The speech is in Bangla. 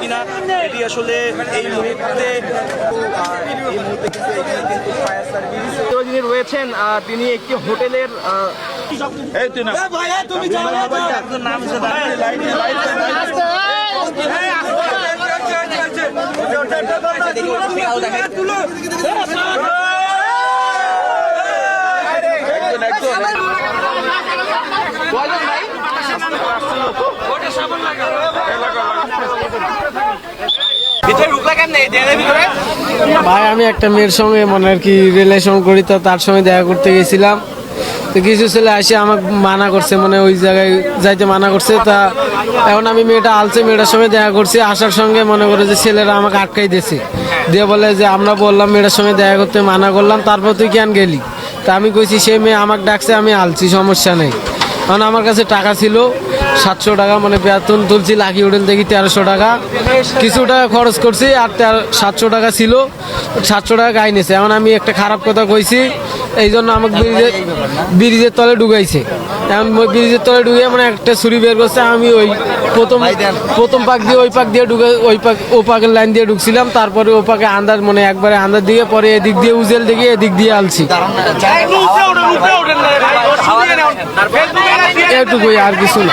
কিনা এটি আসলে এই মুহূর্তে যিনি রয়েছেন তিনি একটি হোটেলের নাম ভাই, আমি একটা মেয়ের সঙ্গে মানে আর কি রিলেশন করি, তো তার সঙ্গে দেখা করতে গেছিলাম। তো কিছু ছেলে আসে আমাকে মানা করছে মানে ওই জায়গায় যাইতে মানা করছে। তা এখন আমি মেয়েটা আলছে মেয়েটার সঙ্গে দেখা করছি। আসার সঙ্গে মনে করে যে ছেলেরা আমাকে আটকাই দিয়েছে। দিয়ে বলে যে, আমরা বললাম মেয়েটার সঙ্গে দেখা করতে মানা করলাম, তারপর তুই কেন গেলি? তা আমি কইছি, সে মেয়ে আমাকে ডাকছে, আমি আলছি, সমস্যা নেই। কারণ আমার কাছে টাকা ছিল সাতশো টাকা মানে বেতন তুলছি লাকি হোটেল থেকে তেরোশো টাকা। কিছু টাকা খরচ করছি আর তেরো সাতশো টাকা ছিল সাতশো টাকা গাই নিয়েছে এখন আমি একটা খারাপ কথা কইছি এই জন্য আমাকে ব্রিজের ব্রিজের তলে ঢুকাইছে। এখন ব্রিজের তলে ঢুকে মানে একটা ছুরি বের করছে আমি ওই প্রথম প্রথম পাক দিয়ে ওই পাক দিয়ে ঢুকে ওই পাক ও পাকের লাইন দিয়ে ঢুকছিলাম তারপরে ও পাকে আন্দাজ মানে একবারে আন্দাজ দিয়ে পরে এদিক দিয়ে উজেল দিকে এদিক দিয়ে আলছি। এটুকুই আর কিছু না